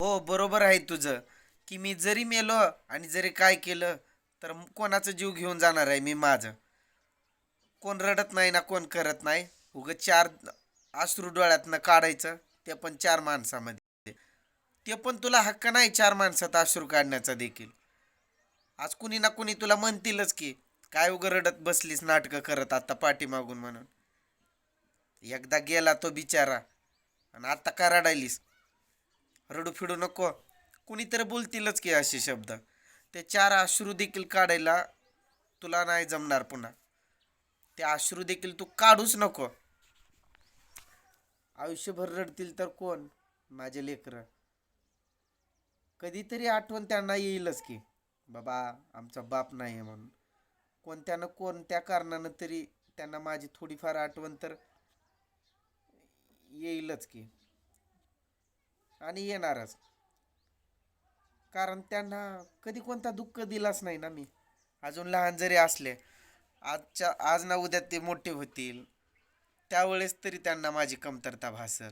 हो बरोबर आहे तुझं. की मी जरी मेलो आणि जरी काय केलं तर कोणाचा जीव घेऊन जाणार आहे मी माझं. कोण रडत नाही ना कोण करत नाही. उगं चार अश्रू डोळ्यातनं काढायचं ते पण चार माणसामध्ये. ते पण तुला हक्क नाही चार माणसात अश्रू काढण्याचा देखील. आज कुणी ना कुणी तुला म्हणतीलच की काय उगं रडत बसलीस नाटकं करत आता पाठीमागून म्हणून? एकदा गेला तो बिचारा आणि आत्ता का रडायलीस? रडू फिडू नको. कुणीतरी बोलतीलच की असे शब्द. ते चार अश्रू देखील काढायला तुला नाही जमणार पुन्हा. ते अश्रू देखील तू काढूच नको. आयुष्यभर रडतील तर कोण? माझे लेकरं. कधीतरी आठवण त्यांना येईलच की बाबा आमचा बाप नाही आहे म्हणून. कोणत्या ना कोणत्या कारणानं तरी त्यांना माझी थोडीफार आठवण तर येईलच की. आणि येणारच. कारण त्यांना कधी कोणता दुःख दिलाच नाही ना मी. अजून लहान जरी असले आजच्या आज ना उद्या ते मोठे होतील. त्यावेळेस तरी त्यांना माझी कमतरता भासल.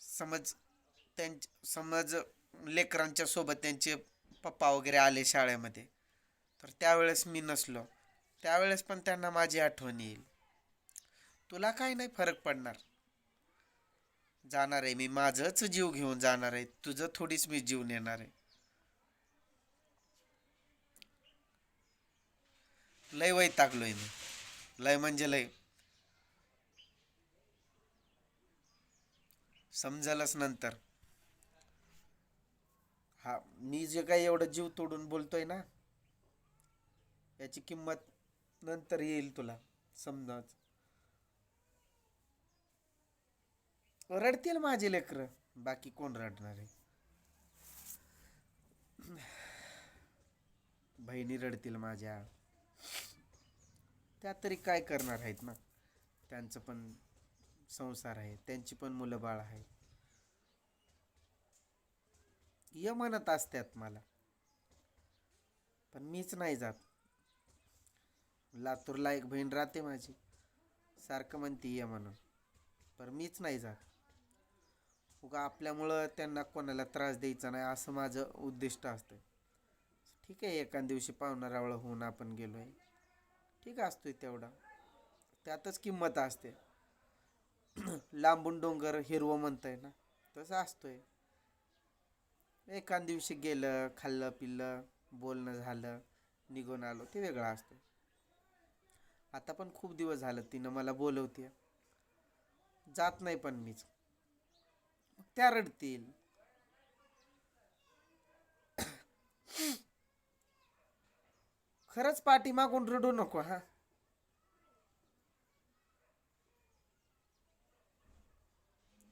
समज त्यांच समज लेकरांच्या सोबत त्यांचे पप्पा वगैरे आले शाळेमध्ये तर त्यावेळेस मी नसलो. त्यावेळेस पण त्यांना माझी आठवण येईल. तुला काय नाही फरक पडणार. जाणार आहे. मी माझंच जीव घेऊन जाणार आहे. तुझं थोडीच मी जीव नेणार आहे. लय वैतागलोय मी. लय म्हणजे लय. समजलंच नंतर. हा मी जे काही एवढं जीव तोडून बोलतोय ना याची किंमत नंतर येईल तुला. समजाच रडतील माझे लेकर. बाकी कोण रडणार आहे? बहिणी रडतील माझ्या. त्या तरी काय करणार आहेत ना? त्यांचं पण संसार आहे. त्यांची पण मुलं बाळ आहेत. ये म्हणत असतात मला. पण मीच नाही जात. लातूरला एक बहीण राहते माझी. सारखं म्हणते ये म्हणून. पण मीच नाही जात. उगा आपल्यामुळं त्यांना कोणाला त्रास द्यायचा नाही असं माझं उद्दिष्ट असतं ठीक आहे एका दिवशी पाहुणारावळ होऊन आपण गेलो आहे ठीक असतो आहे तेवढा. त्यातच किंमत असते. लांबून डोंगर हिरवं म्हणताय ना तसं असतोय. एका दिवशी गेलं खाल्लं पिल्लं बोलणं झालं निघून आलो ते वेगळं असतं आता पण खूप दिवस झालं तिनं मला बोलवते जात नाही पण मीच. मग त्या रडतील. खरंच पाठीमागून रडू नको हा.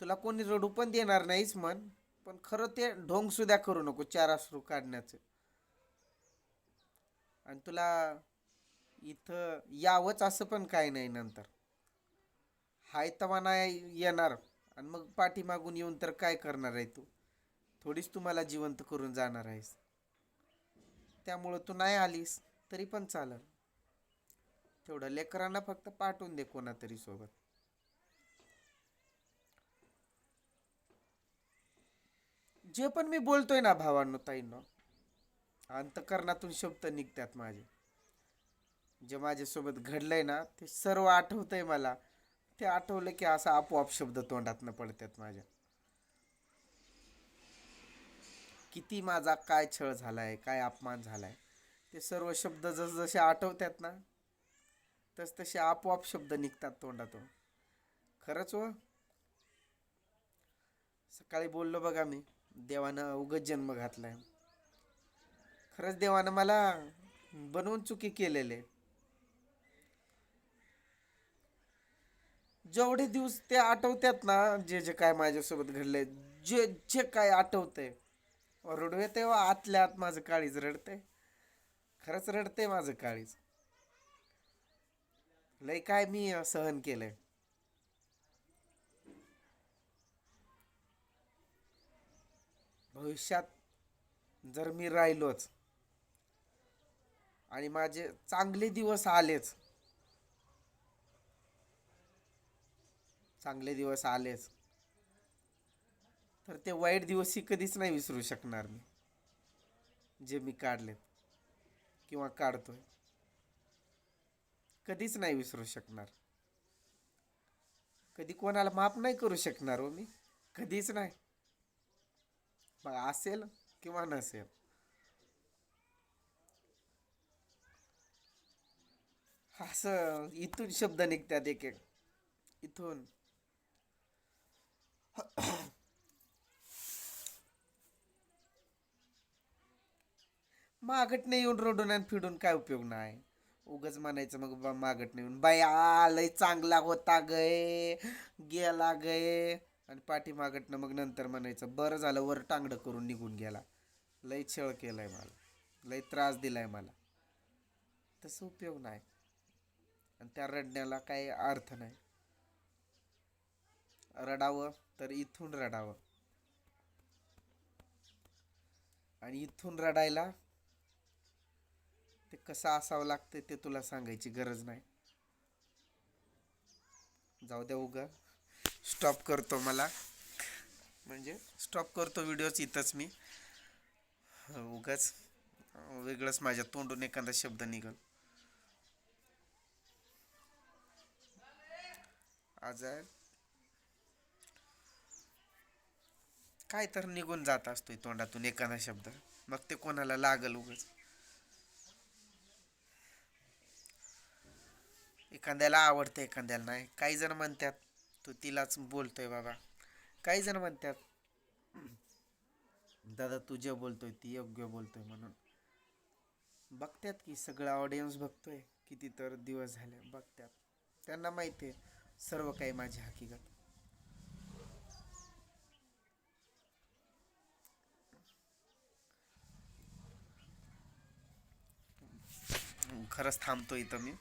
तुला कोणी रडू पण देणार नाहीच मन पण खरं ते ढोंग सुद्धा करू नको चार अश्रू काढण्याचं. आणि तुला इथं यावंच असं पण काही नाही नंतर. हाय तवा नाही येणार. आणि मग पाठीमागून येऊन तर काय करणार आहे तू? थोडीच तुम्हाला जिवंत करून जाणार आहेस. त्यामुळं तू नाही आलीस तरी पण चालेल. तेवढं लेकरांना फक्त पाठवून दे कोणातरी सोबत. जे पण मी बोलतोय ना भावांनो ताईंनो अंतकरणातून शब्द निघतात माझे. जे माझ्यासोबत घडलंय ना ते सर्व आठवतंय मला. ते आठवलं की असा आपोआप शब्द तोंडातनं पडतात माझ्या. किती माझा काय छळ झालाय काय अपमान झालाय ते सर्व शब्द जसजसे आठवतात ना तस तसे आपोआप शब्द निघतात तोंडातून. खरंच व सकाळी बोललो बघा मी देवानं उगच जन्म घातलाय. खरंच देवानं मला बनवून चुकी केलेले. जेवढे दिवस ते आठवतात ना जे जे काय माझ्यासोबत घडले जे जे काय आठवतंय रडवे तेव्हा आतल्या आत माझं काळीज रडते खरंच रडते माझं काळीज. लय काय मी सहन केलंय. भविष्यात जर मी राहिलोच आणि माझे चांगले दिवस आलेच चांगले दिवस आलेच. तर ते वाईट दिवसही कधीच नाही विसरू शकणार मी. जे मी काढलेत किंवा काढतोय. कधीच नाही विसरू शकणार. कधी कोणाला माफ नाही करू शकणार हो मी. कधीच नाही. मग असेल किंवा नसेल. असं इथून शब्द निघतात एक एक. इथून. मागट नाही येऊन रडून आणि फिडून काय उपयोग नाही. उगच म्हणायचं मग बा मागट नाही येऊन बाई आलंय चांगला होता गय गेला गय आणि पाठी मागटनं मग नंतर म्हणायचं बरं झालं वर टांगडं करून निघून गेला. लय छळ केलाय मला. लय त्रास दिलाय मला. तसं उपयोग नाही. आणि त्या रडण्याला काही अर्थ नाही. रडावं. तर इथून रडावं. आणि इथून रडायला ते कसं असावं लागतं ते तुला सांगायची गरज नाही. जाऊ द्या उगा. स्टॉप करतो मला. म्हणजे स्टॉप करतो व्हिडिओच इथंच मी. उगाच वेगळंच माझ्या तोंडून एखादा शब्द निघल. आज काय तर निघून जात असतोय तोंडातून एखादा शब्द. मग ते कोणाला लागल उगच. एखाद्याला आवडतं एखाद्याला नाही. काही जण म्हणतात तू तिलाच बोलतोय बाबा. काही जण म्हणतात दादा तू जे बोलतोय ती योग्य बोलतोय म्हणून. बघतात की सगळं ऑडियन्स बघतोय. किती तर दिवस झाले बघतात. त्यांना माहिती आहे सर्व काही माझी हकीकत. खरंच थांबतो इथं मी.